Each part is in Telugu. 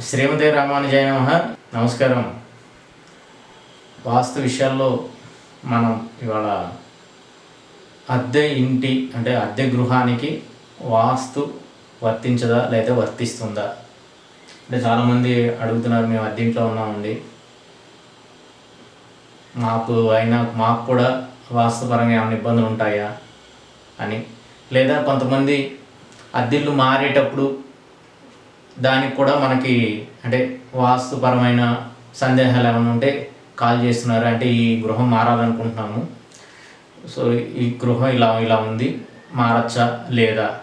శ్రీమతి రామానుజాయ నమ. నమస్కారం. వాస్తు విషయాల్లో మనం ఇవాళ అద్దె ఇంటి అంటే అద్దె గృహానికి వాస్తు వర్తించదా లేదా వర్తిస్తుందా? అంటే చాలామంది అడుగుతున్నారు మేము అద్దె ఇంట్లో ఉన్నామండి. మాకు అయినా మాకు కూడా వాస్తుపరంగా ఏమైనా ఇబ్బందులు ఉంటాయా అని. లేదా కొంతమంది అద్దెళ్ళు మారేటప్పుడు దానికి కూడా మనకి అంటే వాస్తుపరమైన సందేహాలు ఏమైనా ఉంటే కాల్ చేస్తున్నారు. అంటే ఈ గృహం మారాలనుకుంటున్నాము. సో ఈ గృహం ఇలా ఇలా ఉంది. మారచ్చా? లేదా?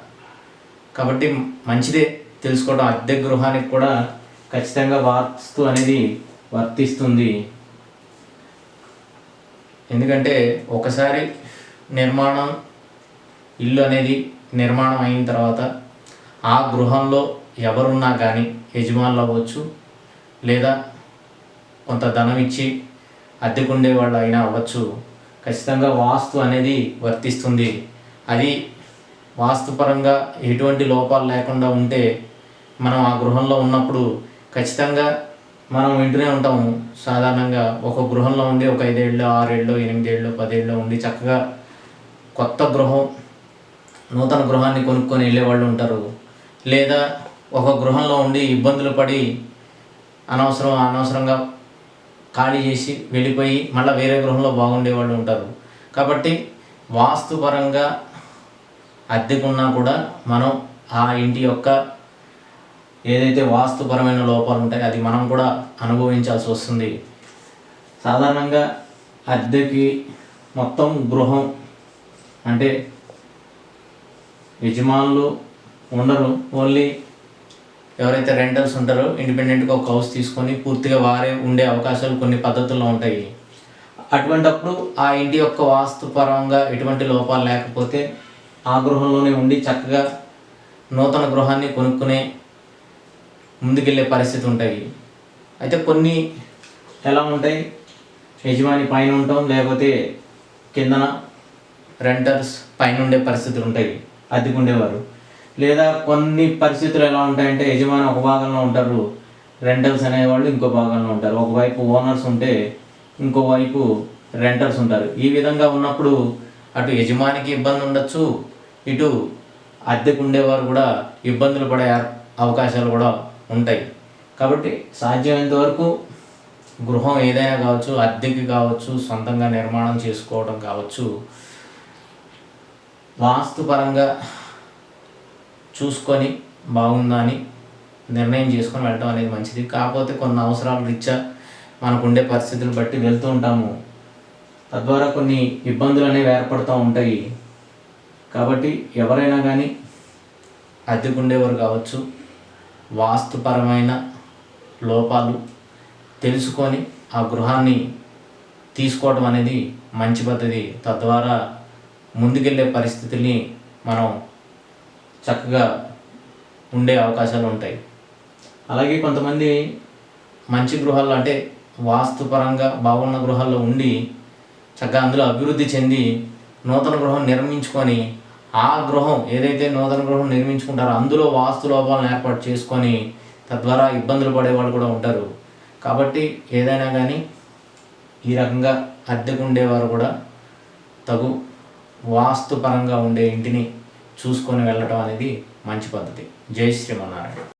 కాబట్టి మంచిదే తెలుసుకోవడం అద్దె గృహానికి కూడా ఖచ్చితంగా వాస్తు అనేది వర్తిస్తుంది. ఎందుకంటే ఒకసారి నిర్మాణం ఇల్లు అనేది నిర్మాణం అయిన తర్వాత ఆ గృహంలో ఎవరున్నా కానీ యజమానులు అవ్వచ్చు లేదా కొంత ధనం ఇచ్చి అద్దెకుండే వాళ్ళు అయినా అవ్వచ్చు. ఖచ్చితంగా వాస్తు అనేది వర్తిస్తుంది. అది వాస్తుపరంగా ఎటువంటి లోపాలు లేకుండా ఉంటే మనం ఆ గృహంలో ఉన్నప్పుడు ఖచ్చితంగా మనం వింటూనే ఉంటాము. సాధారణంగా ఒక గృహంలో ఉండి ఒక ఐదేళ్ళు ఆరేళ్ళు ఎనిమిదేళ్ళు పదేళ్ళు ఉండి చక్కగా కొత్త గృహం నూతన గృహాన్ని కొనుక్కొని వెళ్ళే వాళ్ళు ఉంటారు. లేదా ఒక గృహంలో ఉండి ఇబ్బందులు పడి అనవసరం అనవసరంగా ఖాళీ చేసి వెళ్ళిపోయి మళ్ళీ వేరే గృహంలో బాగుండే వాళ్ళు ఉంటారు. కాబట్టి వాస్తుపరంగా అద్దెకున్నా కూడా మనం ఆ ఇంటి యొక్క ఏదైతే వాస్తుపరమైన లోపాలు ఉంటాయో అది మనం కూడా అనుభవించాల్సి వస్తుంది. సాధారణంగా అద్దెకి మొత్తం గృహం అంటే యజమానులు ఉండరు. ఓన్లీ ఎవరైతే రెంటల్స్ ఉంటారో ఇండిపెండెంట్గా ఒక హౌస్ తీసుకొని పూర్తిగా వారే ఉండే అవకాశాలు కొన్ని పద్ధతుల్లో ఉంటాయి. అటువంటప్పుడు ఆ ఇంటి యొక్క వాస్తుపరంగా ఎటువంటి లోపాలు లేకపోతే ఆ గృహంలోనే ఉండి చక్కగా నూతన గృహాన్ని కొనుక్కునే ముందుకెళ్ళే పరిస్థితి ఉంటాయి. అయితే కొన్ని ఎలా ఉంటాయి? యజమాని పైన ఉంటాం లేకపోతే కిందన రెంటర్స్ పైన ఉండే పరిస్థితులు ఉంటాయి. అద్దెకుండేవారు లేదా కొన్ని పరిస్థితులు ఎలా ఉంటాయంటే యజమాని ఒక భాగంలో ఉంటారు రెంటల్స్ అనేవాళ్ళు ఇంకో భాగంలో ఉంటారు. ఒకవైపు ఓనర్స్ ఉంటే ఇంకోవైపు రెంటర్స్ ఉంటారు. ఈ విధంగా ఉన్నప్పుడు అటు యజమానికి ఇబ్బంది ఉండొచ్చు ఇటు అద్దెకు ఉండేవారు కూడా ఇబ్బందులు పడే అవకాశాలు కూడా ఉంటాయి. కాబట్టి సాధ్యమైనంత వరకు గృహం ఏదైనా కావచ్చు అద్దెకి కావచ్చు సొంతంగా నిర్మాణం చేసుకోవడం కావచ్చు వాస్తుపరంగా చూసుకొని బాగుందా అని నిర్ణయం చేసుకొని వెళ్ళడం అనేది మంచిది. కాకపోతే కొన్ని అవసరాల రీత్యా మనకు ఉండే పరిస్థితులు బట్టి వెళ్తూ ఉంటాము. తద్వారా కొన్ని ఇబ్బందులు అనేవి ఏర్పడుతూ ఉంటాయి. కాబట్టి ఎవరైనా కానీ అద్దెకుండేవారు కావచ్చు వాస్తుపరమైన లోపాలు తెలుసుకొని ఆ గృహాన్ని తీసుకోవడం అనేది మంచి పద్ధతి. తద్వారా ముందుకెళ్ళే పరిస్థితిని మనం చక్కగా ఉండే అవకాశాలు ఉంటాయి. అలాగే కొంతమంది మంచి గృహాల్లో అంటే వాస్తుపరంగా బాగున్న గృహాల్లో ఉండి చక్కగా అందులో అభివృద్ధి చెంది నూతన గృహం నిర్మించుకొని ఆ గృహం ఏదైతే నూతన గృహం నిర్మించుకుంటారో అందులో వాస్తు లోపాలను ఏర్పాటు చేసుకొని తద్వారా ఇబ్బందులు పడేవాళ్ళు కూడా ఉంటారు. కాబట్టి ఏదైనా కానీ ఈ రకంగా అద్దెకుండేవారు కూడా తగు వాస్తుపరంగా ఉండే ఇంటిని చూసుకొని వెళ్ళటం అనేది మంచి పద్ధతి. జై శ్రీమన్నారాయణ.